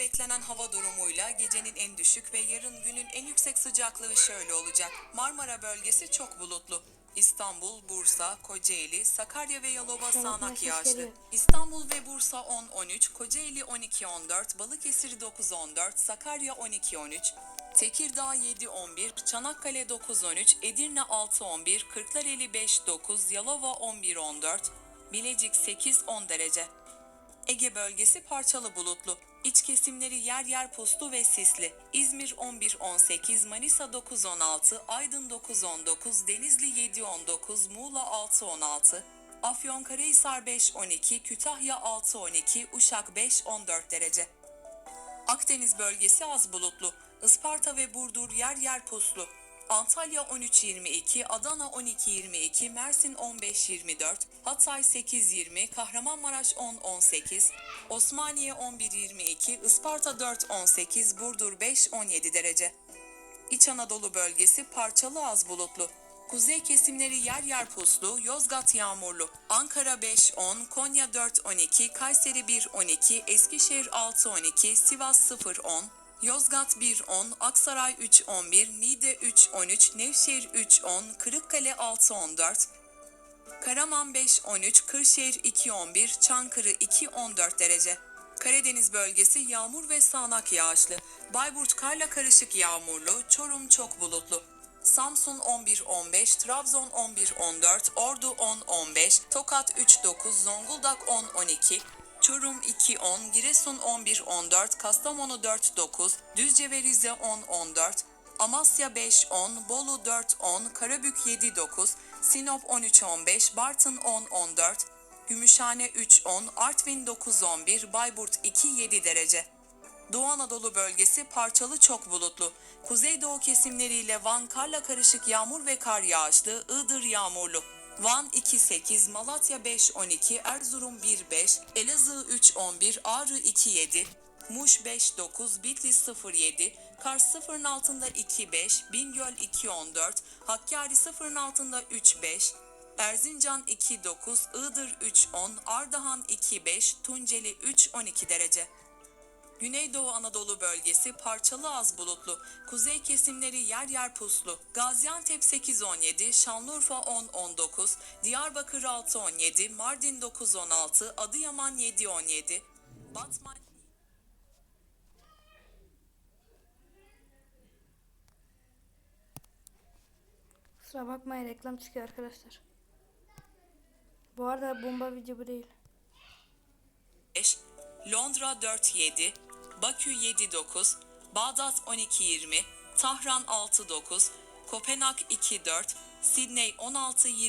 beklenen hava durumuyla gecenin en düşük ve yarın günün en yüksek sıcaklığı şöyle olacak. Marmara bölgesi çok bulutlu. İstanbul, Bursa, Kocaeli, Sakarya ve Yalova sağanak yağışlı. İstanbul ve Bursa 10-13, Kocaeli 12-14, Balıkesir 9-14, Sakarya 12-13, Tekirdağ 7-11, Çanakkale 9-13, Edirne 6-11, Kırklareli 5-9, Yalova 11-14, Bilecik 8-10 derece. Ege bölgesi parçalı bulutlu. İç kesimleri yer yer puslu ve sisli. İzmir 11-18, Manisa 9-16, Aydın 9-19, Denizli 7-19, Muğla 6-16, Afyonkarahisar 5-12, Kütahya 6-12, Uşak 5-14 derece. Akdeniz bölgesi az bulutlu. Isparta ve Burdur yer yer puslu. Antalya 13-22, Adana 12-22, Mersin 15-24, Hatay 8-20, Kahramanmaraş 10-18, Osmaniye 11-22, Isparta 4-18, Burdur 5-17 derece. İç Anadolu bölgesi parçalı az bulutlu. Kuzey kesimleri yer yer puslu, Yozgat yağmurlu. Ankara 5-10, Konya 4-12, Kayseri 1-12, Eskişehir 6-12, Sivas 0-10, Yozgat 1-10, Aksaray 3-11, Niğde 3-13, Nevşehir 3-10, Kırıkkale 6-14, Karaman 5-13, Kırşehir 2-11, Çankırı 2-14 derece. Karadeniz bölgesi yağmur ve sağanak yağışlı. Bayburt karla karışık yağmurlu, Çorum çok bulutlu. Samsun 11-15, Trabzon 11-14, Ordu 10-15, Tokat 3-9, Zonguldak 10-12, Çorum 2-10, Giresun 11-14, Kastamonu 4-9, Düzce ve Rize 10-14, Amasya 5-10, Bolu 4-10, Karabük 7-9, Sinop 13-15, Bartın 10-14, Gümüşhane 3-10, Artvin 9-11, Bayburt 2-7 derece. Doğu Anadolu bölgesi parçalı çok bulutlu. Kuzeydoğu kesimleriyle Van karla karışık yağmur ve kar yağışlı, Iğdır yağmurlu. Van 2-8, Malatya 5-12, Erzurum 1-5, Elazığ 3-11, Ağrı 2-7, Muş 5-9, Bitlis 0-7, Kars 0'ın altında 2-5, Bingöl 2-14, Hakkari 0'ın altında 3-5, Erzincan 2-9, Iğdır 3-10, Ardahan 2-5, Tunceli 3-12 derece. Güneydoğu Anadolu bölgesi parçalı az bulutlu. Kuzey kesimleri yer yer puslu. Gaziantep 8-17, Şanlıurfa 10-19, Diyarbakır 6-17, Mardin 9-16, Adıyaman 7-17, Batman Kusura bakmayın reklam çıkıyor arkadaşlar. Bu arada bomba video bu değil. 5, Londra 4-7, Bakü 7-9, Bağdat 12-20, Tahran 6-9, Kopenhag 2-4, Sydney 16-20,